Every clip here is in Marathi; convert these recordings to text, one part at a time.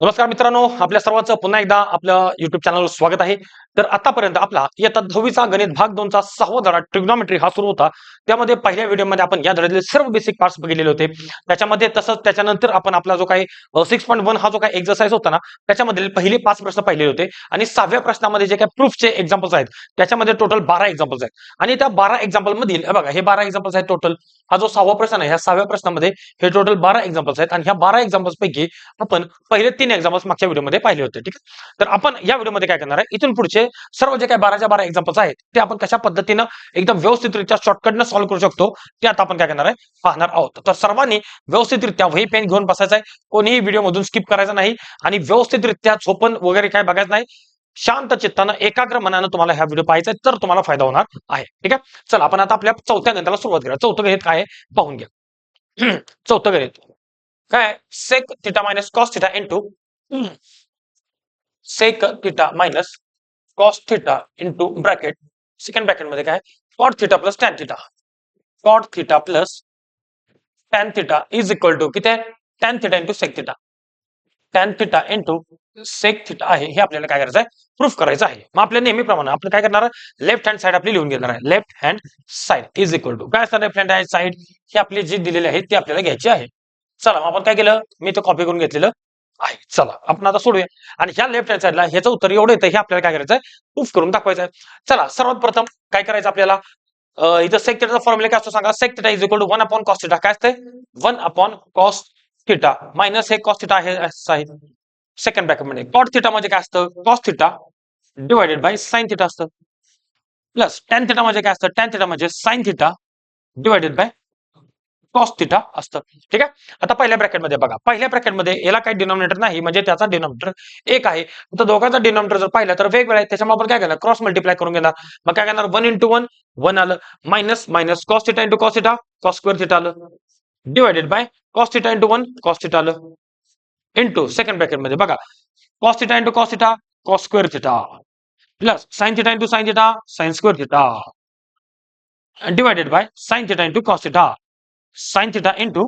नमस्कार मित्रांनो आपल्या सर्वांचं पुन्हा एकदा आपलं युट्यूब चॅनलवर स्वागत आहे. तर आतापर्यंत आपला इयत्ता दहावीचा गणित भाग दोनचा सहावा धडा ट्रिग्नॉमेट्री हा सुरू होता. त्यामध्ये पहिल्या व्हिडिओमध्ये आपण या धड्यातले सर्व बेसिक पार्ट्स बघितलेले होते. त्याच्यामध्ये तसंच त्याच्यानंतर आपण आपला जो काही सिक्स पॉईंट वन हा जो काही एक्झरसाइज होता ना त्याच्यामध्ये पहिले पाच प्रश्न पाहिले होते. आणि सहाव्या प्रश्नामध्ये जे काही प्रूफचे एक्झाम्पल्स आहेत त्याच्यामध्ये टोटल बारा एक्झाम्पल्स आहेत. आणि त्या बारा एक्झाम्पल मधील बघा हे बारा एक्झाम्पल्स आहेत टोटल हा जो सहावा प्रश्न आहे ह्या सहाव्या प्रश्नामध्ये हे टोटल बारा एक्झाम्पल्स आहेत. आणि ह्या बारा एक्झाम्पल्स पैकी आपण पहिले तीन एक्झाम्पल्स मागच्या व्हिडिओमध्ये पाहिले होते ठीक आहे? तर आपण या व्हिडिओमध्ये काय करणार आहे? इथून पुढचे सर्व जे काही बाराच्या बारा एक्झाम्पल्स आहेत ते आपण कशा पद्धतीनं एकदम व्यवस्थितरित्या शॉर्टकटनं सॉल्व्ह करू शकतो ते आता आपण काय करणार आहे पाहणार आहोत. तर सर्वांनी व्यवस्थितरित्या वही पेन घेऊन बसायचं आहे कोणीही व्हिडिओ मधून स्किप करायचं नाही आणि व्यवस्थितरित्या झोपण वगैरे काय बघायचं नाही शांत चित्तानं एकाग्र मनानं तुम्हाला हा व्हिडिओ पाहायचा आहे तर तुम्हाला फायदा होणार आहे. ठीक आहे? चला आपण आता आपल्या चौथ्या गणिताला सुरुवात करूया. चौथं गणित काय पाहून घ्या. चौथं गणित. काय? Sec theta minus cos theta into sec theta minus cos theta into bracket second ब्रॅकेटमध्ये काय? Cot theta plus tan theta cot theta plus tan theta is equal to किती? आहे tan theta into sec theta tan theta into sec theta आहे. हे आपल्याला काय करायचं आहे प्रूफ करायचं आहे. मग आपल्या नेहमीप्रमाणे आपण काय करणार? आहे लेफ्ट हँड साईड आपली लिहून घेणार आहे. Left hand side is equal to काय असणार लेफ्ट हँड साईड ही आपली जी दिलेली आहे ती आपल्याला घ्यायची आहे. चला मग आपण काय केलं? मी ते कॉपी करून घेतलेलं. आहे. चला आपण आता सोडूया. आणि ह्या लेफ्ट हँड साईडला ह्याचं उत्तर एवढं येतं हे आपल्याला काय करायचं आहे प्रूफ करून दाखवायचं आहे. चला सर्वात प्रथम काय करायचं आपल्याला? इथं सेक फॉर्म्युला काय असतो सांगा? Sec is equal to one upon cos theta theta काय असते one upon cos theta minus हे कॉस थिटा आहे सेकंड ब्रॅकेट म्हणजे कॉट थिटा म्हणजे काय असतं? Cos theta divided by sine theta असतं. प्लस टेन थिटा म्हणजे काय असतं? टेन थिटा म्हणजे sine theta divided by cos theta असतं. ठीक आहे? आता पहिल्या ब्रॅकेटमध्ये बघा. पहिल्या ब्रॅकेटमध्ये याला काही डिनॉमिनेटर नाही म्हणजे त्याचा डिनॉमिनेटर एक आहे. तर दोघांचा डिनॉमिनेटर जर पाहिला तर वेगवेगळा आहे. त्याच्यामुळे आपण काय करणार? क्रॉस मल्टिप्लाय करून घेणार. मग काय करणार? वन इंटू वन वन आलं. Minus minus cos theta into cos theta cos square theta आलं. Divided by cos theta into one cos theta आलं. इंटू सेकंड ब्रॅकेटमध्ये बघा. Cos theta into cos theta cos square theta plus sine theta into sine theta sine square theta divided by sine theta into cos theta sine theta into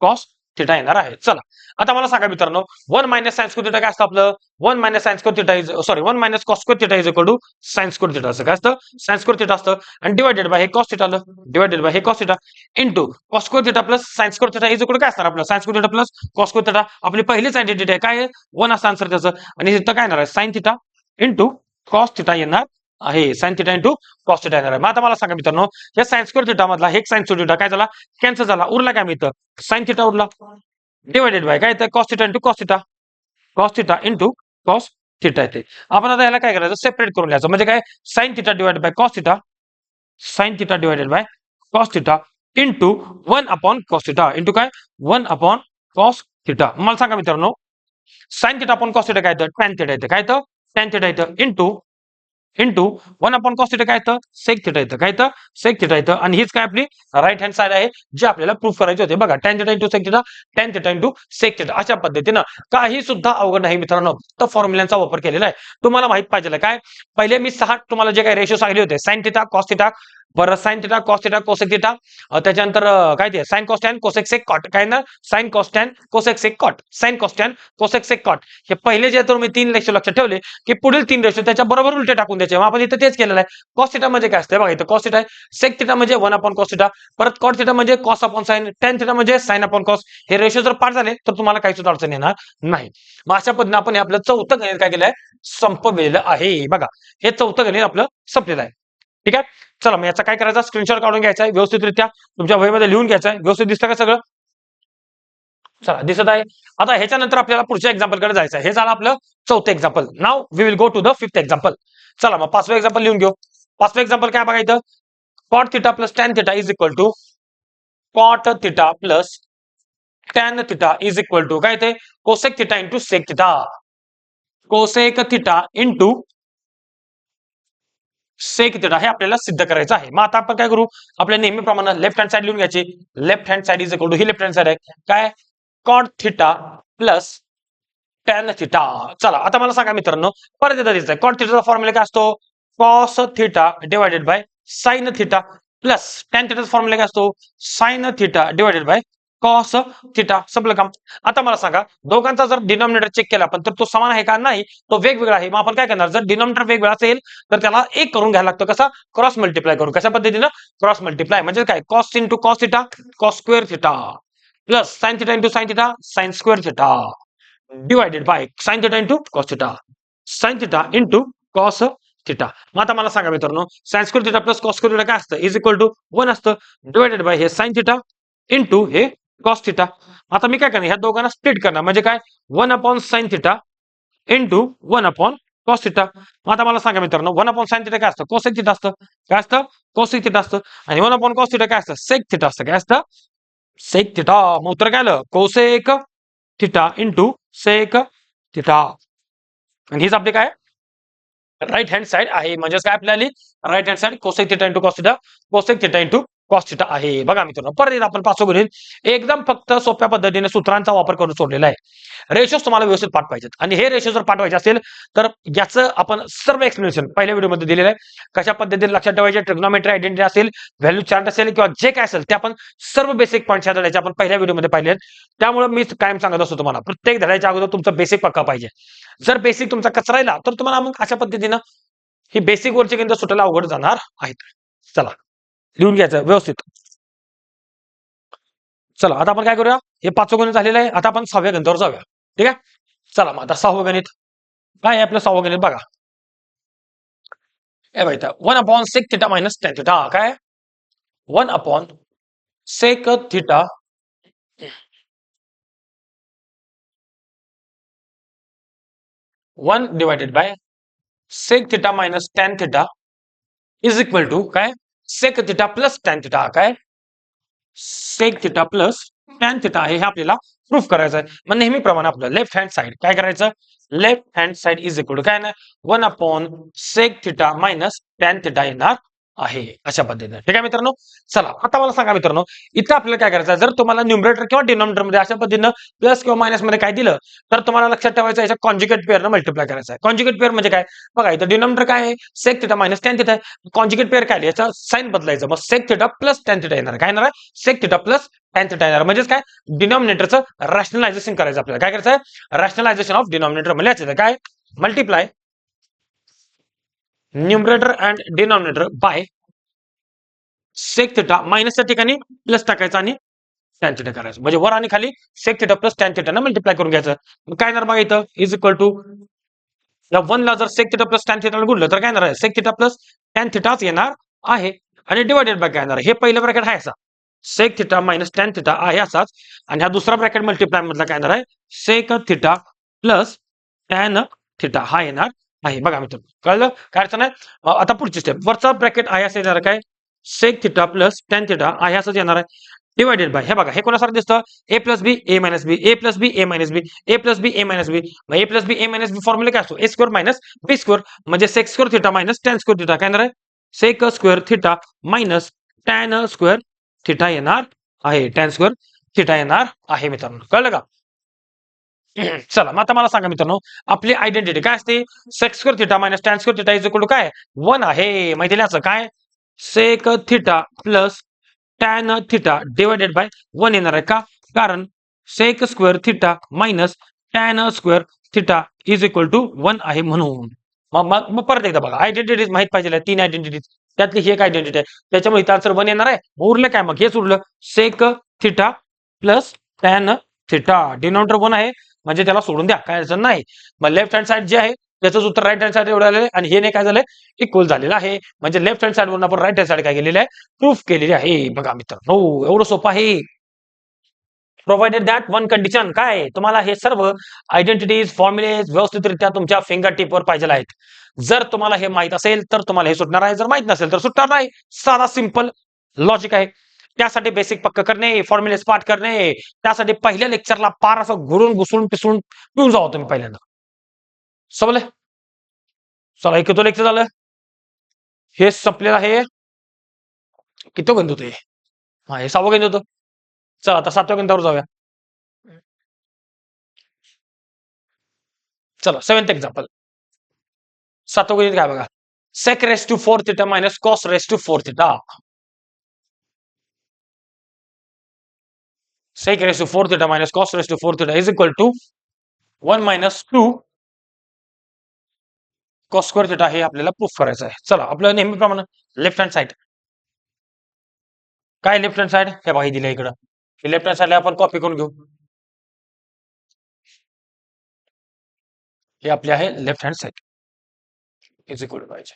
cos theta येणार आहे. चला आता मला सांगा मित्रांनो वन मायनस सायन्स थिटा काय असतं आपलं? One minus sines square theta is sorry one minus cosco theta is equal sines code theta असं काय असतं? सायन्स कोड थिटा असतं. आणि डिवायडेड बाय हे कॉस थिटा आलं. डिवायडेड बाय हे cos theta into cosco square theta plus sines code theta is equal काय असणार आपलं? Sines code theta plus cosco theta आपली पहिलीच आयडेंटिटी आहे. काय वन असं आन्सर त्याचं. आणि तिथं काय येणार आहे? Sine theta into cos theta येणार आहे sine theta into cos theta येणार आहे मग आता मला सांगा मित्रांनो या साइन स्क्वेअर थिटा मधला हे साइन थिटा काय झाला? कॅन्सल झाला. उरला काय मिळतं साइन थिटा उरला. डिवायडेड बाय काय येतं cos theta into cos theta cos theta into cos theta येते. आपण आता याला काय करायचं? सेपरेट करून घ्यायचं. म्हणजे काय? Sine theta divided by cos theta sine theta divided by cos theta into one upon cos theta into काय? वन अपॉन कॉस थिटा मला सांगा मित्रांनो sine theta upon cos theta काय येतं टॅन थिटा येतं. काय येतं टॅन थिटा येतं. Into into one upon cos theta काय येतं? सेक थिटा येतं. काय येतं? सेक थिटा येतं. आणि हीच काय आपली राईट हँड साईड आहे जे आपल्याला प्रूफ करायचे होते. बघा tan theta into sec theta tan theta into sec theta अशा पद्धतीनं. काही सुद्धा अवघड नाही मित्रांनो. तर फॉर्म्युलांचा वापर केलेला आहे. तुम्हाला माहीत पाहिजे काय? पहिले मी सहा तुम्हाला जे काही रेशो सांगले होते साइन थिटा कॉस थिटा परत sine theta cos theta cosec theta त्याच्यानंतर काय ते? Sine cos tan cosec sec cot काय ना? Sine cos tan cosec sec cot sine cos tan cosec sec cot हे पहिले जे तुम्ही तीन रेशो लक्षात ठेवले की पुढील तीन रेशो त्याच्या बरोबर उलटे टाकून द्यायचे. आपण इथं तेच केलेलं आहे. कॉस थिटा म्हणजे काय असते बघा इथं कॉस थिटा आहे. सेक थिटा म्हणजे वन अपॉन कॉस थिटा परत कॉट थिटा म्हणजे cos upon sine tan theta म्हणजे साईन अपॉन कॉस हे रेशो जर पाठ झाले तर तुम्हाला काही सुद्धा अडचण येणार नाही. मग अशा पद्धतीने आपण हे आपलं चौथं गणित काय केलंय? संपवलेलं आहे. बघा हे चौथं गणित आपलं संपलेलं आहे. ठीक आहे? चला मग याचा काय करायचा? स्क्रीनशॉट काढून घ्यायचा आहे व्यवस्थितरित्या. तुमच्या वहीमध्ये लिहून घ्यायचा आहे. व्यवस्थित दिसतं का सगळं? चला दिसत आहे. आता ह्याच्यानंतर आपल्याला पुढच्या एक्झाम्पलकडे जायचं आहे. हे झालं आपलं चौथं example now we will go to the fifth example चला मग पाचवं एक्झाम्पल लिहून घेऊ. पाचवं एक्झाम्पल काय बघायचं cot theta plus tan theta is equal to cot theta plus tan theta is equal to काय ते cosec theta into sec theta cosec theta into sec theta हे आपल्याला सिद्ध करायचं आहे. मग आता आपण काय करू? आपल्या नेहमीप्रमाणे लेफ्ट हँड साइड लिहून घ्यायची. Left hand side is equal to he left hand side आहे. काय? Cot theta plus tan theta चला आता मला सांगा मित्रांनो परत एकदा दिसतंय. कॉट थिटाचा फॉर्म्युला काय असतो? Cos theta divided by sine theta plus tan थिटाचा formula काय असतो? Sine theta divided by cos theta संपलं काम आता मला सांगा दोघांचा जर डिनॉमिनेटर चेक केला आपण तर तो समान आहे का? नाही. तो वेगवेगळा आहे. मग आपण काय करणार? जर डिनॉमिनेटर वेगवेगळा असेल तर त्याला एक करून घ्यायला लागतं. कसा? क्रॉस मल्टिप्लाय करून. कशा पद्धतीनं? क्रॉस मल्टिप्लाय म्हणजे काय? Cos into cos theta cos square theta plus sine theta into sine theta sine square theta divided by sine theta into cos theta sine theta into cos theta मग आता मला सांगा मित्रांनो sine square theta plus cos square theta काय असतं? इज इक्वल टू वन असतं. डिवायडेड बाय हे साइन थिटा इंटू हे कॉस थिटा आता मी काय करणार? ह्या दोघांना स्प्लिट करणार. म्हणजे काय? One upon sine theta into one upon cos theta मग आता मला सांगा मित्रांनो वन अपॉन साईन थिटा काय असतं? कोसेक थिटा असतं. काय असतं? कोसेक थिटा असतं. आणि वन अपॉन कॉस थिटा काय असतं? सेक थिटा असतं. काय असतं? सेक थिटा मग उत्तर काय आलं? Cosec theta into sec theta आणि हीच आपली काय? राईट हँड साईड आहे. म्हणजेच काय आपल्याला? Right hand side cosec theta into cos theta cosec theta into cos theta आहे. बघा मित्रांनो परत एकदा आपण पाचवं गणित एकदम फक्त सोप्या पद्धतीने सूत्रांचा वापर करून सोडलेला आहे. रेशोज तुम्हाला व्यवस्थित पाठ पाहिजेत आणि हे रेशो जर पाठवायचे असेल तर याचं आपण सर्व एक्सप्लेनेशन पहिल्या व्हिडिओमध्ये दिलेलं आहे. कशा पद्धतीने लक्षात ठेवायचे ट्रिग्नॉमेट्री आयडेंटिटी असेल व्हॅल्यू चार्ट असेल किंवा जे काय असेल ते आपण सर्व बेसिक पॉईंट धड्याचे आपण पहिल्या व्हिडिओमध्ये पाहिले आहेत. त्यामुळे मी कायम सांगत असतो तुम्हाला प्रत्येक धड्याच्या अगोदर तुमचा बेसिक पक्का पाहिजे. जर बेसिक तुमचा कचरायला तर तुम्हाला मग अशा पद्धतीनं ही बेसिक वरची केंद्र सुटायला अवघड जाणार आहेत. चला. लिहून घ्यायचं व्यवस्थित. चला आता आपण काय करूया? हे पाचवं गणित झालेलं आहे. आता आपण सहाव्या गणितावर जाऊया. ठीक आहे? चला मग आता सहावं गणित. काय आपलं सहावं गणित बघा. ए बाई one upon sec theta minus tan theta काय? One upon sec theta one divided by sec theta minus tan theta is equal to काय? Sec theta plus tan theta काय? Sec theta plus tan theta आहे हे आपल्याला प्रूफ करायचं आहे मग नेहमीप्रमाणे आपलं लेफ्ट हँड साइड काय करायचं? Left hand side is equal to काय ना one upon sec theta minus tan theta येणार. आहे. अशा पद्धतीने. ठीक आहे मित्रांनो? चला आता मला सांगा मित्रांनो इथं आपल्याला काय करायचं जर तुम्हाला न्युमरेटर किंवा डिनॉमिनेटरमध्ये अशा पद्धतीनं प्लस किंवा मायनसमध्ये काय दिलं तर तुम्हाला लक्षात ठेवायचं याच्या कॉन्जिकेट पेअरनं मल्टिप्लाय करायचं आहे. कॉन्जिकेट पेअर म्हणजे काय? बघा इथं डिनॉमिनेटर काय आहे? Sec theta minus tan theta आहे. कॉन्जिकेट पेअर काय याचा साईन बदलायचं. मग sec theta plus tan theta येणार. काय येणार आहे? Sec theta plus tan theta येणार. म्हणजेच काय? डिनॉमिनेटरचं रॅशनलायझेशन करायचं आपल्याला. काय करायचं आहे? रॅशनलायझेशन ऑफ डिनॉमिनेटर म्हणजे काय? Multiply numerator and denominator by sec theta मायनसच्या ठिकाणी प्लस टाकायचं आणि टॅन थिटा करायचं. म्हणजे वर आणि खाली sec theta plus tan theta multiply करून घ्यायचं. काय येणार बघा इथं? इज इक्वल टू या वनला जर sec theta plus tan theta गुणलं तर काय येणार आहे? सेक थिटा प्लस टॅन थिटाच येणार आहे. आणि डिवायडेड बाय काय येणार आहे? हे पहिलं ब्रॅकेट आहे असा. Sec theta minus tan theta आहे असाच. आणि हा दुसरा ब्रॅकेट मल्टिप्लाय मधला काय येणार आहे? Sec theta plus tan theta हा येणार. आहे. बघा मित्र कळलं? काय अडचण आहे आता पुढची स्टेप वरचा ब्रॅकेट आय असं येणार काय? Sec theta plus tan theta I असंच येणार आहे. डिवायडेड बाय हे बघा हे कोणासारखं दिसतं? A plus B A minus B A plus B A minus B A plus B A minus B A plus B A minus B formula काय असतो? A square minus B square म्हणजे sec square theta minus tan square theta काय येणार आहे? Sec square theta minus tan square theta येणार आहे. टॅन स्क्वेअर थिटा येणार आहे मित्रांनो. कळलं का? चला मग आता मला सांगा मित्रांनो आपली आयडेंटिटी काय असते? Sec square theta minus tan square theta is equal काय? वन आहे. माहिती याचं काय? Sec theta plus tan theta divided by one येणार आहे का? कारण sec square theta minus tan square theta is equal to one आहे म्हणून. मग मग परत एकदा बघा. आयडेंटिटीज माहीत पाहिजे तीन आयडेंटिटीज त्यातली ही एक आयडेंटिटी आहे. त्याच्यामुळे इथं आन्सर वन येणार आहे. उरलं काय मग? हेच उरलं. Sec theta plus tan theta denominator one आहे. म्हणजे त्याला सोडून द्या काय अडचण नाही. मग लेफ्ट हँड साईड जे आहे त्याचं उत्तर राईट हँड साईड एवढं आलेलं आहे. आणि हे नाही काय झालंय इक्वल झालेलं आहे. म्हणजे लेफ्ट हँड साइड वरून आपण राईट हँड साईड काय केलेली आहे? प्रूफ केलेली आहे. बघा मित्र हो एवढं सोपं आहे. प्रोव्हाइडेड दॅट वन कंडिशन काय? तुम्हाला हे सर्व आयडेंटिटीज फॉर्म्युलेज व्यवस्थितरित्या तुमच्या फिंगर टिपवर पाहिजे आहेत. जर तुम्हाला हे माहीत असेल तर तुम्हाला हे सुटणार आहे. जर माहीत नसेल तर सुटणार नाही. साधा सिंपल लॉजिक आहे. त्यासाठी बेसिक पक्क करणे फॉर्म्युलेस पाठ करणे त्यासाठी पहिल्या लेक्चरला पार असं घुरून घुसून पिसून पिऊन जावं तुम्ही पहिल्यांदा समजलं चला एक लेक्चर झालं हे संपलेलं आहे किती गंध होते हा हे सहावं गंध होतं चला, आता सातव्या गंधावर जाऊया चला सेव्हन्थ एक्झाम्पल सातवं गणित काय बघा। Sec raise to four theta minus cos raise to four theta sec raise to four theta minus cos raised to four theta is equal to one minus two cos square theta हे आपल्याला प्रूफ करायचं आहे. चला आपलं नेहमीप्रमाणे लेफ्ट हँड साईड काय लेफ्ट हँड साईड हे बाही दिलं इकडं. हे लेफ्ट हँड साईडला आपण कॉपी करून घेऊ. हे आपले आहे left hand side is equal to पाहिजे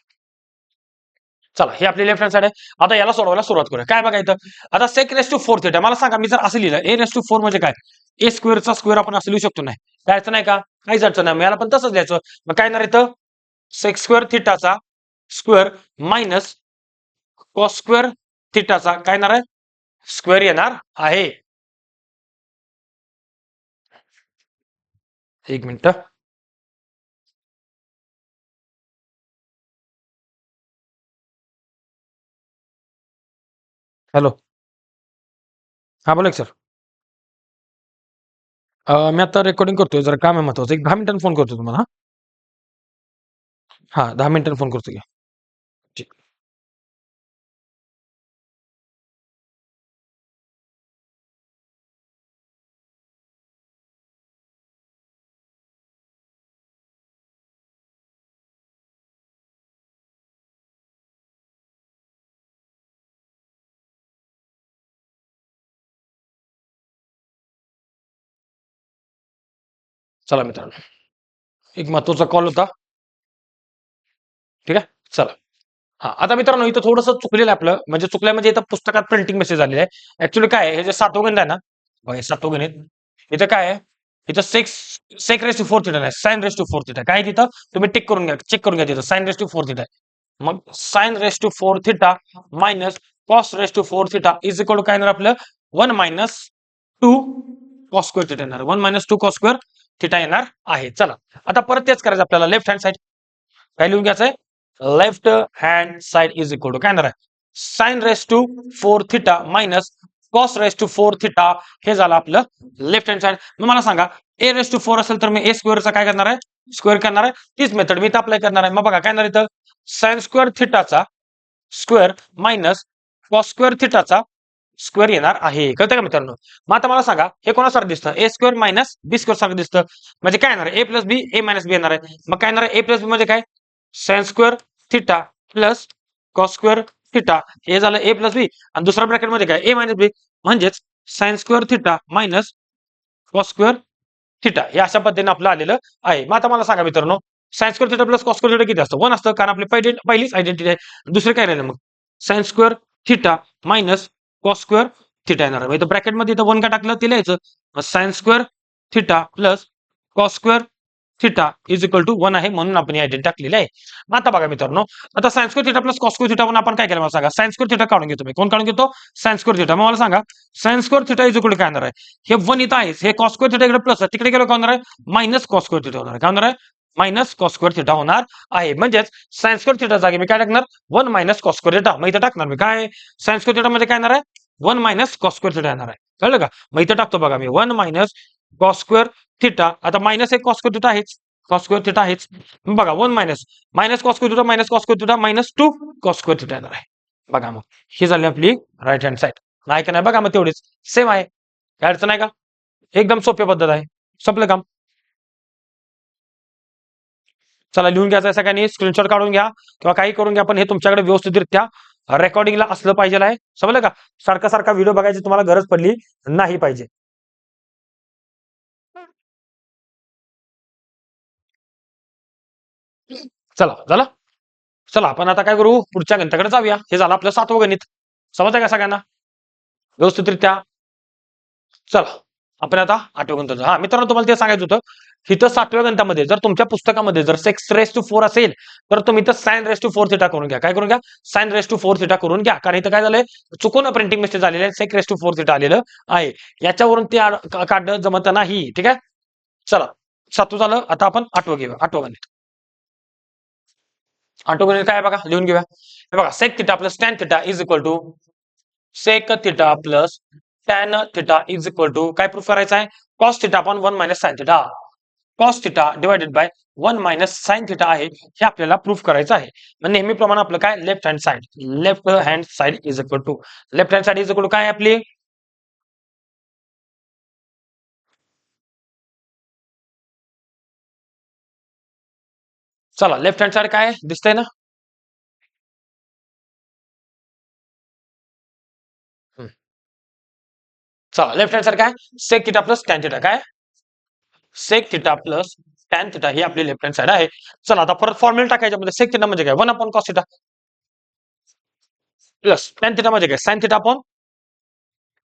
चला हे आपली लेफ्ट हँड साईड आहे. आता याला सोडवायला सुरुवात करूया. काय बघा इथं? आता sec raise to four theta मला सांगा मी जर असं लिहिलं ए रेस टू फोर म्हणजे काय? ए स्क्वेअरचा स्क्वेअर आपण असं लिहू शकतो नाही. काय अडचण नाही का? काहीच अडचण नाही. याला पण तसंच लिहायचं. मग काय येणार इथं? सेक स्क्वेअर थिटाचा स्क्वेअर मायनस कॉस स्क्वेअर थिटाचा काय येणार आहे? स्क्वेअर येणार आहे. एक मिनिट. हॅलो. हा बोला सर. मी आता रेकॉर्डिंग करतोय जरा काम आहे महत्वाचं. एक दहा मिनिटांनी फोन करतो तुम्हाला हा. दहा मिनिटांनी फोन करतो की. चला मित्रांनो. एक महत्त्वाचा कॉल होता. ठीक आहे? चला. हा आता मित्रांनो इथं थोडंसं चुकलेलं आपलं. म्हणजे चुकल्या म्हणजे इथं पुस्तकात प्रिंटिंग मेसेज आलेलं आहे. ऍक्च्युली काय आहे हे जे सातवं गणित आहे ना? बघा, सातवं गणित. इथं काय आहे? इथं sec sec raise to four theta नाही sine raise to four theta काय तिथं? तुम्ही टिक करून घ्या चेक करून घ्या तिथं. Sine raise to four theta मग sine raise to four theta minus cos raise to four theta is equal to काय येणार आपलं? One minus two cos square theta येणार. One minus two cos square theta येणार आहे. चला आता परत तेच करायचं आपल्याला लेफ्ट हँड साईड काय लिहून घ्यायचं आहे left hand side is equal to काय येणार आहे? Sine raise to four theta minus cos raise to four theta हे झालं आपलं लेफ्ट हँड साइड मग मला सांगा ए रेस टू फोर असेल तर मी ए स्क्वेअरचा काय करणार आहे? स्क्वेअर करणार आहे. तीच मेथड मी इथं अप्लाय करणार आहे. मग बघा काय येणार इथं? साइन स्क्वेअर थिटाचा स्क्वेअर मायनस कॉस स्क्वेअर थिटाचा स्क्वेअर येणार आहे. कळतं का मित्रांनो? मग आता मला सांगा हे कोणासारखं दिसतं? A square minus B square सारखं दिसतं. म्हणजे काय येणार? ए प्लस बी ए मायनस बी येणार आहे. मग काय येणार ए प्लस बी म्हणजे काय? Sine square theta plus cos square theta हे झालं ए प्लस बी आणि दुसऱ्या ब्रॅकेटमध्ये काय? ए मायनस बी म्हणजेच sine square theta minus cos square theta हे अशा पद्धतीने आपलं आलेलं आहे. मग आता मला सांगा मित्रांनो sine square theta plus cos square theta किती असतं? वन असतं कारण आपली पहिली पहिलीच आयडेंटिटी आहे. दुसरी काय राहिलं मग? Sine square theta minus cos square theta येणार आहे. ब्रॅकेटमध्ये इथं वन का टाकलं ते लिहायचं sine square theta plus cos square theta is equal to one आहे म्हणून आपण आयडेंटी टाकलेली आहे. आता बघा मित्रांनो आता sine square theta plus cos square theta पण आपण काय केलं मला सांगा? सायन्स स्क्वेअर थिटा काढून घेतो मी. कोण काढून घेतो? सायन्स स्क्वेअर थिटा मला सांगा sine square theta is equal काय होणार आहे? हे वन इथं आहे हे कॉस थिटा इकडे प्लस आहे. तिकडे गेलं काय होणार आहे? मायनस कॉस स्क्वेअर थिटा होणार आहे. काय होणार आहे? मायनस कॉस्क्वेअर थिटा होणार आहे. म्हणजेच सायन्सक्वेअर थिटा जागी मी काय टाकणार? वन मायनस कॉस्क्वेअर थिटा मग इथं टाकणार मी काय? सायन्सक्वेअर थिटा मध्ये काय येणार आहे? वन मायनस कॉस्क्वेअर थिटा येणार आहे. कळलं का? मग इथं टाकतो बघा मी. One minus cos square theta आता मायनस एक कॉस्क्वेअर थिटा आहेच. कॉस्क्वेअर थिटा आहेच. बघा one minus. Minus cos square theta minus cos square theta minus two cos square theta येणार आहे. बघा मग. ही झाली आपली राईट हँड साईड नाही का नाही? बघा मग तेवढीच. सेम आहे. काय अडचण आहे का? एकदम सोपी पद्धत आहे. संपलं काम. चला लिहून घ्यायचं सगळ्यांनी स्क्रीनशॉट काढून घ्या किंवा काही करून घ्या पण हे तुमच्याकडे व्यवस्थितरित्या रेकॉर्डिंगला असलं पाहिजे आहे. समजलं का? सारखा सारखा व्हिडिओ बघायची तुम्हाला गरज पडली नाही पाहिजे. चला झालं? चला आपण आता काय करू? पुढच्या गणिताकडे जाऊया. हे झालं आपलं सातवं गणित. समजतंय का सगळ्यांना? व्यवस्थितरित्या. चला आपण आता आठवं गणित हा मित्रांनो तुम्हाला ते सांगायचं होतं. इथं सातव्या गणितामध्ये जर तुमच्या पुस्तकामध्ये जर सेक्स रेस टू फोर असेल तर तुम्ही इथं sine raise to four theta करून घ्या. काय करून घ्या? Sine raise to four theta करून घ्या. कारण इथं काय झालंय? चुकून प्रिंटिंग मिस्टेक झालेलं आहे. Sec raise to four theta आलेलं आहे. याच्यावरून ते काढणं जमत नाही. ठीक आहे? चला. सातवं झालं. आता आपण आठवं घेऊया. आठवं गणित. आठवं गणित काय बघा? लिहून घेऊया. हे बघा. Sec theta plus tan theta is equal to sec theta plus tan theta is equal to काय प्रूफ करायचं आहे? Cos theta upon one minus sine theta cos theta divided by one minus sine theta आहे हे आपल्याला प्रूफ करायचं आहे. मग नेहमीप्रमाणे आपलं काय? Left hand side left hand side is equal to left hand side is equal to काय आपली? चला लेफ्ट हँड साईड काय दिसतंय ना? चला लेफ्ट हँड साईड काय? Sec theta plus tan theta काय? Sec theta plus tan theta ही आपली लेफ्ट हँड साईड आहे. चला आता परत फॉर्म्युला टाकायच्या मध्ये सेक थिटा म्हणजे काय? One upon cos theta plus tan theta म्हणजे काय? Sine theta upon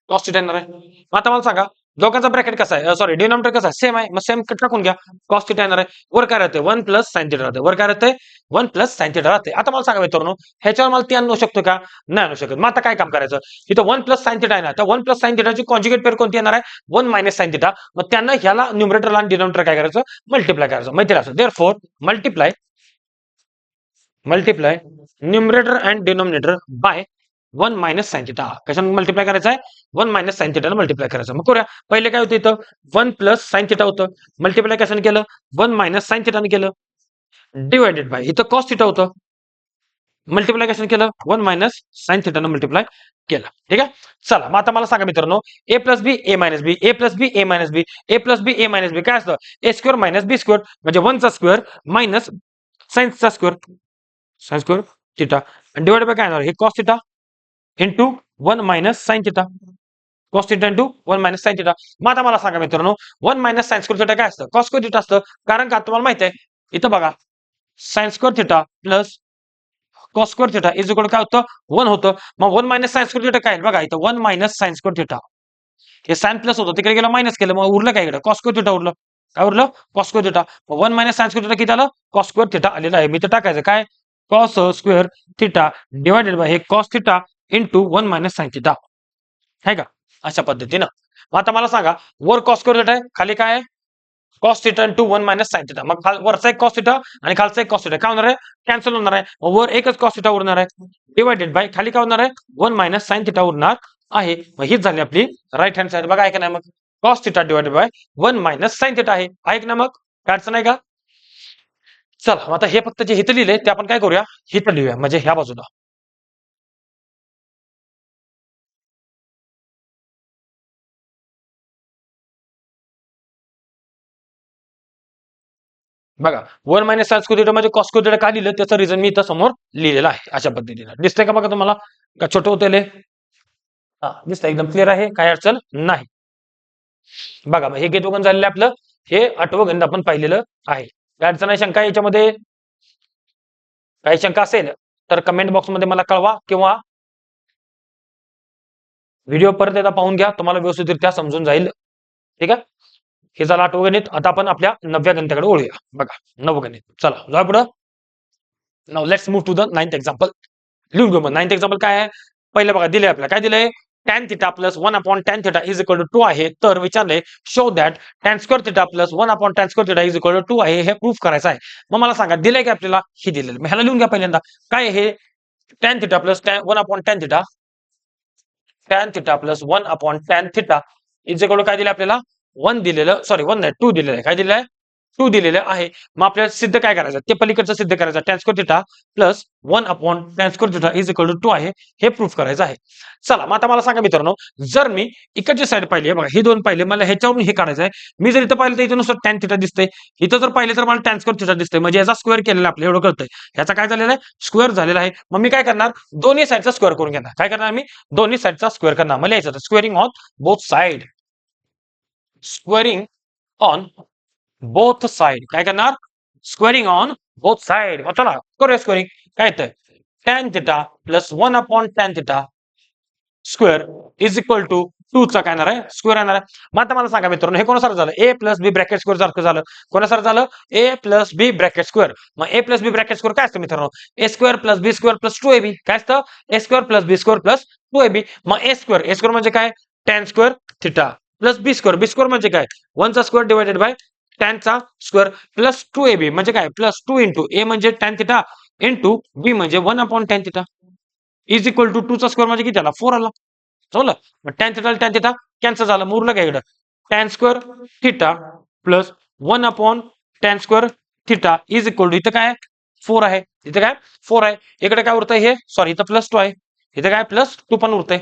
cos theta येणार आहे. मग आता मला सांगा दोघांचा ब्रॅकेट कसा आहे? सॉरी डिनॉमिनेटर कसा आहे? सेम आहे. मग सेम टाकून घ्या. कॉस थिटा येणार आहे. वर काय राहते? वन प्लस साइन थिटा राहते. वर काय राहते? वन प्लस साइन थिटा राहते. आता मला सांगा मित्रांनो ह्याच्यावर मला ती आणू शकतो का? नाही आणू शकत. मग आता काय काम करायचं? इथं वन प्लस साइन थिटा आहे ना. तर वन प्लस साइन थिटाची कॉन्जिकेट पेअर कोणती येणार आहे? वन मायनस साइन थिटा मग त्यांना ह्याला न्युमरेटरला आणि डिनॉमिनेटर काय करायचं? मल्टिप्लाय करायचं. माहिती असं? There four multiply multiply numerator and denominator by one minus sine theta. कशाने मल्टिप्लाय करायचा आहे वन मायनस साइन थिटाने मल्टिप्लाय करायचं मग करूया. पहिले काय होतं इथं? वन प्लस साइन थिटा होतं. मल्टिप्लाय कशाने केलं? वन मायनस साइन थिटाने केलं. डिवायडेड बाय इथं कॉस थिटा होतं. मल्टिप्लाय कशाने केलं? वन मायनस साइन थिटाने मल्टिप्लाय केलं. ठीक आहे? चला मग आता मला सांगा मित्रांनो. A plus B A minus B A plus B A minus B A plus B A minus B काय असतं? A square minus B square म्हणजे वनचा स्क्वेअर मायनस सायन्सचा square sines square theta. Divide by काय होणार? हे cos theta. Into one minus sine theta cos theta into one minus sine theta मग आता मला सांगा मित्रांनो one minus sine square theta काय असतं? कॉस स्क्वेअर थिटा असतं कारण का तुम्हाला माहिती आहे? इथं बघा sine square theta plus cos square theta is equal काय होतं? वन होतं. मग one minus sine square theta काय आहे? बघा इथं one minus sine square theta हे साइन प्लस होतं. तिकडे गेलं मायनस केलं. मग उरलं काय इकडे? कॉस स्क्वेअर थिटा उरलं. काय उरलं? Cos square theta one minus sine square theta किती आलं? कॉस स्क्वेअर थिटा आलेलं आहे. मी तर टाकायचं. काय? Cos square theta divided by हे cos theta into one minus sine theta आहे का? अशा पद्धतीनं. मग आता मला सांगा वर कॉस करू आहे खाली काय आहे? Cos theta into one minus sine theta मग खाल- वरचा एक कॉस थिटा आणि खालचा एक कॉस थिटा काय होणार आहे? कॅन्सल होणार आहे. वर एकच कॉस थिटा उरणार आहे. डिवायडेड बाय खाली काय होणार आहे? वन मायनस साईन थिटा उरणार आहे. मग हीच झाली आपली राईट हँड साईड बघा ऐका नाही मग. Cos theta divided by one minus sine theta आहे. ऐक ना मग. काय अडचण आहे का? चला मग आता हे फक्त जे हिथं लिहिले ते आपण काय करूया? हिथं लिहूया. म्हणजे ह्या बाजूला. बघा वन मायनस साइन स्क्वेअर म्हणजे कॉस स्क्वेअर काय का लिहिलं? त्याचं रिझन मी इथं समोर लिहिलेलं आहे अशा पद्धतीने. दिसतंय का बघा तुम्हाला? का छोटं होते हा दिसतंय एकदम क्लिअर आहे काय अडचण नाही. बघा हे गेट वगन झालेलं आपलं. हे आठवं आपण पाहिलेलं आहे. काय अडचण आहे शंका याच्यामध्ये? काही शंका असेल तर कमेंट बॉक्समध्ये मला कळवा किंवा व्हिडिओ परत एकदा पाहून घ्या. तुम्हाला व्यवस्थितरित्या समजून जाईल. ठीक आहे? हे झालं आठवं गणित आता आपण आपल्या नवव्या गणिताकडे ओळूया बघा नवगणित. चला जाऊ पुढं. नाव let's move to the ninth example लिहून घेऊ मग. नाईन्थ एक्झाम्पल काय आहे? पहिलं बघा दिले आपल्याला. काय दिलंय? Tan theta plus one upon tan theta is equal to two आहे. तर विचारले show that tan square theta plus one upon tan square theta is equal to two आहे. हे प्रूफ करायचं आहे. मग मला सांगा दिलंय की आपल्याला? हे दिलेलं. मग ह्याला लिहून घ्या पहिल्यांदा. काय हे? Tan theta plus one upon tan theta tan theta plus one upon tan theta is equal काय दिलं आपल्याला? वन दिलेलं सॉरी वन नाही टू दिलेलं आहे. काय दिलेलं आहे? टू दिलेलं आहे. मग आपल्याला सिद्ध काय करायचं? ते पलीकडचं सिद्ध करायचं. ट्रान्सकोर theta plus one upon ट्रान्सकोर theta is equal to two आहे. हे प्रूफ करायचं आहे. चला मग आता मला सांगा मित्रांनो जर मी इकडची साईड पाहिली आहे बघा ही दोन पाहिले मला ह्याच्यावरून हे काढायचं आहे. मी जर इथं पाहिलं तर इथं नुसतं टॅन थिटा दिसतंय. इथं जर पाहिलं तर मला ट्रान्सकोर थिटा दिसतंय. म्हणजे याचा स्क्वेअर केलेला आपल्या आपल्याला एवढं कळतंय. ह्याचा काय झालेला आहे? स्क्वेअर झालेला आहे. मग मी काय करणार? दोन्ही साईडचा स्क्वेअर करून घेणार. काय करणार मी? दोन्ही साईडचा स्क्वेअर करणार. मला यायचं squaring on both side squaring on both side काय करणार? स्क्वेअरिंग ऑन बोथ साइड मग चला करूया स्क्वेअरिंग काय येतंय? Tan theta plus one upon tan theta square is equal to two two काय येणार आहे? स्क्वेअर येणार आहे. मग आता मला सांगा मित्रांनो हे कोणासारखं झालं? A plus B bracket square सारखं झालं. कोणासारखं झालं? A plus B bracket square मग A plus B bracket square काय असतं मित्रांनो? A square plus B square plus two A B काय असतं? A square plus B square plus two A B मग ए स्क्वेअर ए स्क्वेअर म्हणजे काय? Tan square theta plus B square. B square म्हणजे काय? वनचा square divided by टॅनचा square plus two A B. म्हणजे काय? प्लस टू इंटू ए म्हणजे टॅन थिटा इंटू बी म्हणजे one upon tan theta is equal to two two square म्हणजे किती आला? फोर आला. समजलं मग tan theta tan theta cancel झालं. मुरलं काय इकडं? Tan square theta plus one upon tan square theta is equal to two काय? फोर आहे. इथं काय? फोर आहे. इकडे काय उरतंय हे? सॉरी इथं प्लस टू आहे. इथं काय? प्लस टू पण उरतंय.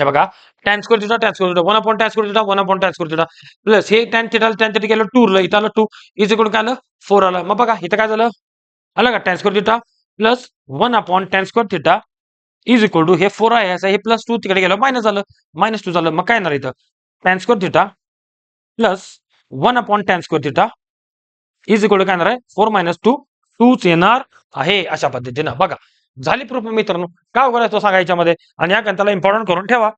हे बघा tan square theta tan square theta one upon tan square theta one upon tan square theta plus हे टॅन थिटा टॅन थिटा केलं टू इथं आलं टू इज इकडून काय आलं? फोर आलं. मग बघा इथं काय झालं? आलं का? Tan square theta plus one upon tan square theta is equal to two four आहे. असं हे प्लस टू तिकडे गेलं. मायनस झालं मायनस टू झालं. मग काय येणार इथं? Tan square theta plus one upon tan square theta is equal to two येणार आहे? फोर मायनस टू टूच येणार आहे अशा पद्धतीनं. बघा. झाली प्रूफ मित्रांनो. काय वगैरे तो सांगायच्यामध्ये आणि या गणताला इम्पॉर्टंट करून ठेवा.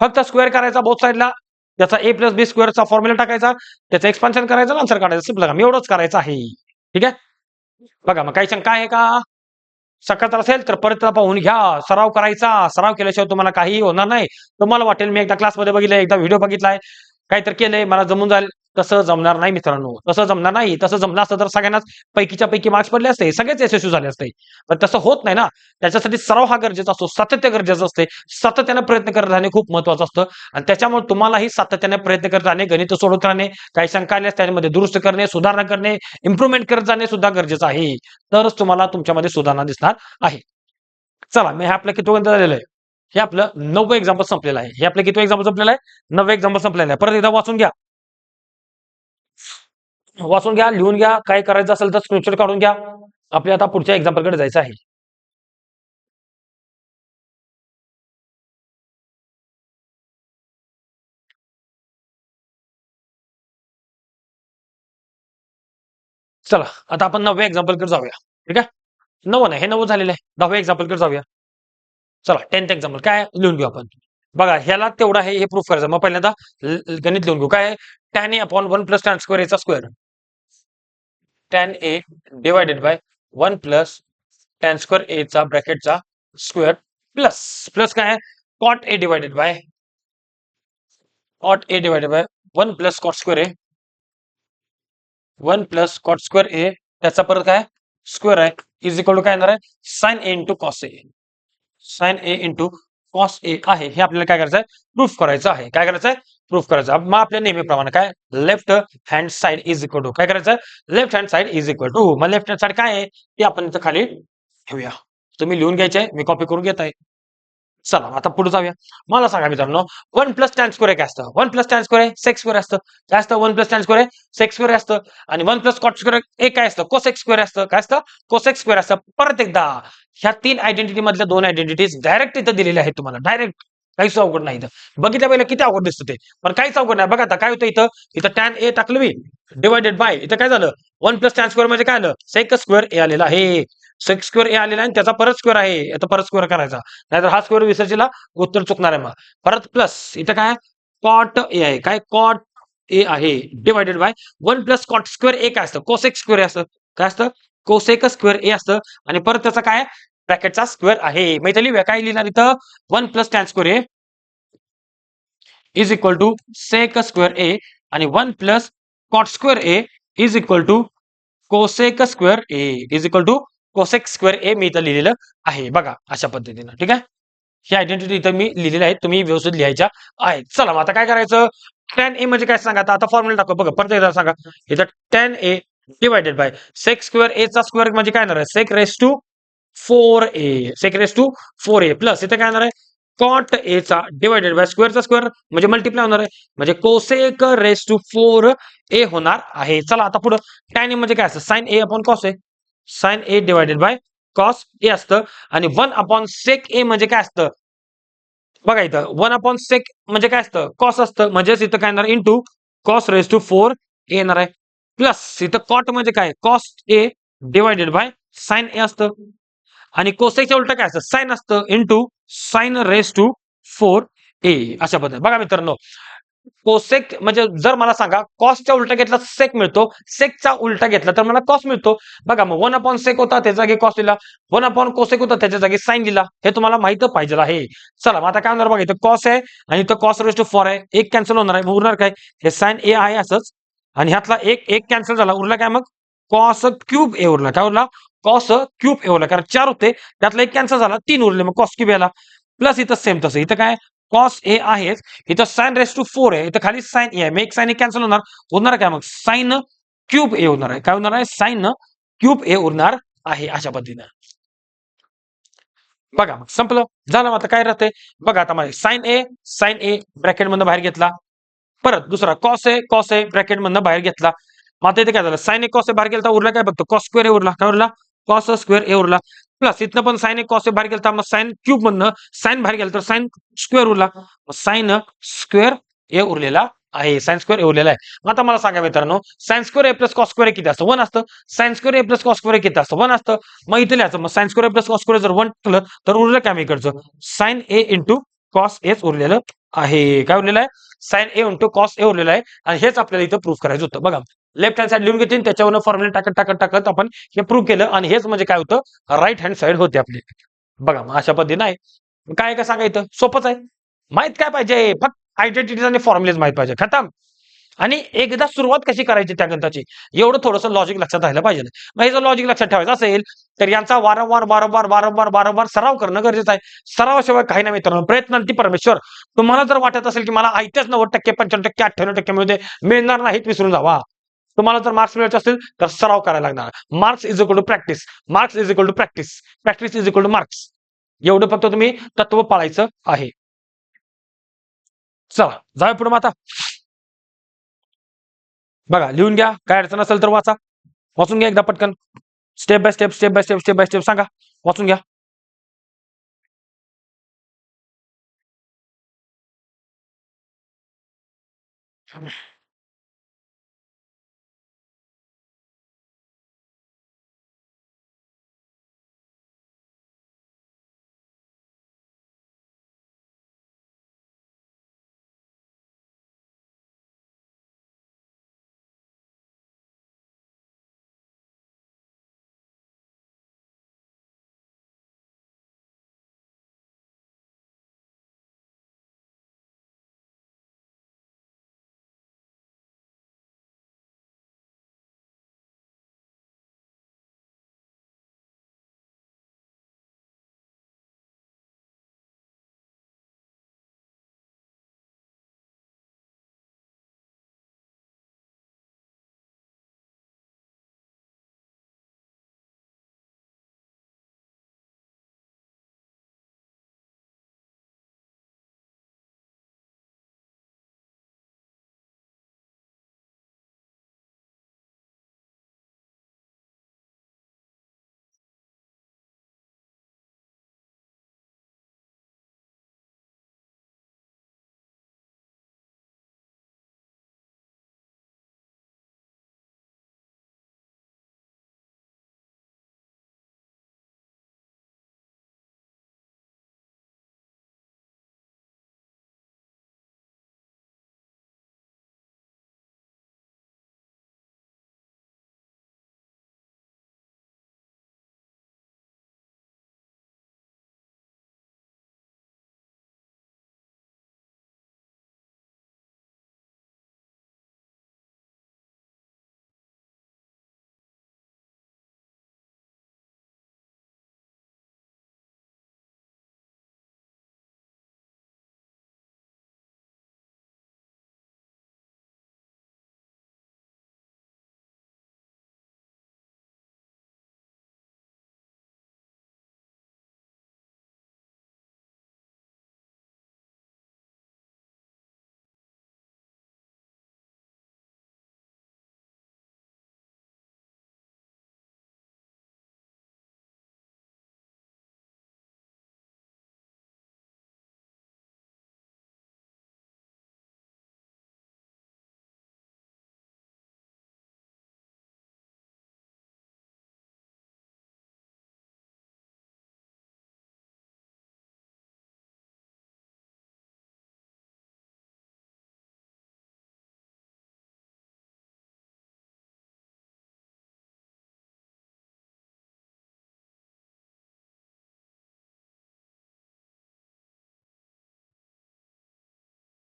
फक्त स्क्वेअर करायचा बोथ साईडला त्याचा ए प्लस बी स्क्वेअरचा फॉर्म्युला टाकायचा. त्याचं एक्सपान्शन करायचं आन्सर काढायचं. सिंपल काम एवढंच करायचं आहे. ठीक आहे? बघा मग काही शंका आहे का? शकत असेल तर परत पाहून घ्या. सराव करायचा. सराव केल्याशिवाय तुम्हाला काहीही होणार नाही. तुम्हाला वाटेल मी एकदा क्लासमध्ये बघितलं एकदा व्हिडिओ बघितलाय. काहीतरी केलंय मला जमून जाईल. तसं जमणार नाही मित्रांनो. तसं जमणार नाही. तसं जमलं असतं तर सगळ्यांनाच पैकीच्या पैकी मार्क्स पडले असते. सगळेच यशस्वी झाले असते. पण तसं होत नाही ना. त्याच्यासाठी सराव हा गरजेचा असतो. सातत्य गरजेचं असते. सातत्याने प्रयत्न करत राहणे खूप महत्वाचं असतं. आणि त्याच्यामुळे तुम्हालाही सातत्याने प्रयत्न करत राहणे गणित सोडवत राहणे काही शंका आल्यास त्यामध्ये दुरुस्त करणे सुधारणा करणे इम्प्रुव्हमेंट करत जाणे सुद्धा गरजेचं आहे. तरच तुम्हाला तुमच्यामध्ये सुधारणा दिसणार आहे. चला मी हे आपलं कितपर्यंत झालेलं आहे? हे आपलं नववं एक्झाम्पल संपलेलं आहे. हे आपलं किती एक्झाम्पल संपलेलं आहे? नववं एक्झाम्पल संपलेलं आहे. परत एकदा वाचून घ्या. वाचून घ्या लिहून घ्या काय करायचं असेल तर स्क्रीनशॉट काढून घ्या. आपल्या आता पुढच्या एक्झाम्पलकडे जायचं आहे. चला आता आपण नवव्या एक्झाम्पलकडे जाऊया. ठीक आहे? नवं नाही हे नवं झालेलं आहे. दहाव्या एक्झाम्पलकडे जाऊया. चला टेन्थ एक्झाम्पल काय लिहून घेऊ आपण? बघा ह्याला तेवढं आहे हे प्रूफ करायचं. मग पहिल्यांदा गणित लिहून घेऊ. काय tan A upon one plus tan square याचा square tan A divided by one plus tan square A चा ब्रॅकेटचा स्क्वेअर प्लस प्लस काय आहे? Cot A divided by cot A divided by one plus cot square A one plus cot square A त्याचा परत काय? स्क्वेअर आहे. इज इक्वल टू काय येणार आहे? Sine A into cos A sine A into cos A आहे. हे आपल्याला काय करायचं आहे? प्रूफ करायचं आहे. काय करायचं आहे? प्रूफ करायचं. मग आपल्या नेहमीप्रमाणे काय? Left hand side is equal to काय करायचं? Left hand side is equal to मग लेफ्ट हँड साईड काय आहे? ते आपण इथं खाली ठेवूया. तुम्ही लिहून घ्यायचे आहे मी कॉपी करून घेत आहे चला आता पुढे जाऊया. मला सांगा मित्रांनो वन प्लस टॅन स्क्वेअर काय असतं? One plus tan square secs square असतं. काय असतं? One plus tan square secs square असतं. आणि वन प्लस कॉट स्क्वेअर एक काय असतं? कोसेक्स स्क्वेअर असतं. काय असतं? कोसेक्स स्क्वेअर असतं. परत एकदा ह्या तीन आयडेंटिटी मधल्या दोन आयडेंटिटीज डायरेक्ट इथं दिलेल्या आहेत तुम्हाला. डायरेक्ट काहीच अवघड नाही इथं. बघितल्या पहिलं किती अवघड दिसतं ते. पण काहीच अवघड नाही. बघा आता काय होतं इथं? इथं टॅन ए टाकलं मी. डिवायडेड बाय इथं काय झालं? वन प्लस टॅन स्क्वेअर म्हणजे काय आलं? सेक स्क्वेअर ए आलेला आहे. सेक स्क्वेअर ए आलेला आहे आणि त्याचा परत स्क्वेअर आहे. आता परत स्क्वेअर करायचा. नाहीतर हा स्क्वेअर विसर्जीला उत्तर चुकणार आहे मग. परत प्लस इथं काय? कॉट ए आहे. काय? कॉट ए आहे. Divided by one plus cot square A काय असतं? कोसेक स्क्वेअर असतं. काय असतं? कोसेक स्क्वेअर ए असतं. आणि परत त्याचा काय? ब्रॅकेटचा स्क्वेअर आहे. मग इथं लिहूया काय लिहिणार इथं. One plus tan square A is equal to sec square A आणि one plus cot square A is equal to cosec square A is equal to cosec square A मी इथं लिहिलेलं आहे. बघा अशा पद्धतीनं. ठीक आहे? ही आयडेंटिटी इथं मी लिहिलेली आहे. तुम्ही व्यवस्थित लिहायच्या आहेत. चला मग आता काय करायचं? टेन ए म्हणजे काय सांगा? आता आता फॉर्म्युला टाकू बघा परत एकदा सांगा. इथं tan A divided by sec square A चा स्क्वेअर म्हणजे काय येणार आहे? Sec raise to four A. Sec raise to four A plus इथं काय येणार आहे? कॉट ए चा डिवायडेड बाय स्क्वेअरचा स्क्वेअर म्हणजे मल्टिप्लाय होणार आहे. म्हणजे cosec raise to four A होणार आहे. चला आता पुढं. टॅन ए म्हणजे काय असतं? Sine A upon cos A sine A divided by cos A असतं. आणि वन अपॉन सेक ए म्हणजे काय असतं? बघा इथं. वन अपॉन सेक म्हणजे काय असतं? कॉस असतं. म्हणजेच इथं काय येणार? Into cos raise to four A येणार आहे. प्लस इथं कॉट म्हणजे काय? Cos A divided by sine A असतं. आणि कोसेकच्या उलट काय असतं? साईन असतं into sine raise to four A अशा पद्धती बघा मित्रांनो कोसेक म्हणजे जर मला सांगा कॉसच्या उलटा घेतला सेक मिळतो. सेकचा उलटा घेतला तर मला कॉस मिळतो. बघा मग वन अपॉन सेक होता त्याच्या जागी कॉस दिला. वन अपॉन कोसेक होता त्याच्या जागी साईन दिला. हे तुम्हाला माहीत पाहिजे आहे. चला मग आता काय होणार बघा इथं कॉस आहे आणि इथं कॉस रेस टू फोर आहे. एक कॅन्सल होणार आहे. मग उरणार काय? हे साईन ए आहे असंच. आणि ह्यातला एक एक कॅन्सल झाला. उरला काय मग? कॉस क्यूब ए उरला. काय उरला? कॉस क्यूब ए उरला कारण चार होते त्यातला एक कॅन्सल झाला तीन उरले मग कॉस क्यूब याला. प्लस इथं सेम तसं. इथं काय? कॉस ए आहेच इथं साइन रेस टू फोर आहे. इथं खाली साइन ए आहे. मग एक साइन ए कॅन्सल होणार. होणार काय मग? साइन क्यूब ए होणार आहे. काय होणार आहे? साइन क्यूब ए उरणार आहे अशा पद्धतीनं. बघा मग संपलं. झालं आता काय राहते बघा आता माझे sine A sine A bracket मधनं बाहेर घेतला. परत दुसरा cos A cos A bracket मधनं बाहेर घेतला. मग आता इथे काय झालं? साइन ए कॉस ए बाहेर गेला उरला काय बघतो कॉस स्क्वेअर ए उरला. काय उरला? कॉस स्क्वेअर ए उरला प्लस इथनं पण साईन ए कॉस ए बाहेर गेला मग साईन क्यूब मधनं साईन बाहेर गेला तर साईन स्क्वेअर उरला. साईन स्क्वेअर ए उरलेला आहे. साईन स्क्वेअर ए उरलेला आहे. मग आता मला सांगा मित्रांनो sine square A plus cos square किती असतं? वन असतं. Sine square A plus cos square किती असतं? वन असतं. मग इथे लिहायचं. मग sine square A plus cos square जर वन टाकलं तर उरलं काय? मी इकडचं. Sine A into cos H उरलेलं आहे. काय उरलेलं आहे? Sine A into cos A उरलेलं आहे. आणि हेच आपल्याला इथं प्रूफ करायचं होतं. बघा. लेफ्ट हँड साइड लिहून घेतली त्याच्यावर फॉर्म्युला टाकत टाकत टाकत आपण हे प्रूव्ह केलं. आणि हेच म्हणजे काय होतं? राईट हँड साईड होते आपली. बघा मग अशा पद्धतीने आहे. काय काय सांगायचं सोपंच आहे. माहीत काय पाहिजे? फक्त आयडेंटिटीज आणि फॉर्म्युलेज माहीत पाहिजे. खतम. आणि एकदा सुरुवात कशी करायची त्या ग्रंथाची? एवढं थोडंसं लॉजिक लक्षात राहिलं पाहिजे. मग हे जर लॉजिक लक्षात ठेवायचं असेल तर यांचा वारंवार वारंवार वारंवार वारंवार सराव करणं गरजेचं आहे. सरावाशिवाय काही नाही मित्रांनो. प्रयत्नांती परमेश्वर. तुम्हाला जर वाटत असेल की मला आयत्याच नव्वद टक्के पंच्याण्णव टक्के अठ्ठ्याण्णव टक्के मिळते मिळणार नाहीत विसरून जावा. तुम्हाला जर मार्क्स मिळवायचे असतील तर सराव करायला लागणार. Marks is equal to practice marks is equal to practice practice is equal to marks एवढं फक्त तुम्ही तत्व पाळायचं आहे. चला जाऊया पुढे आता. बघा लिहून घ्या. काय अडचण असेल तर वाचा. वाचून घ्या एकदा पटकन. Step by step step by step step by step सांगा. वाचून घ्या.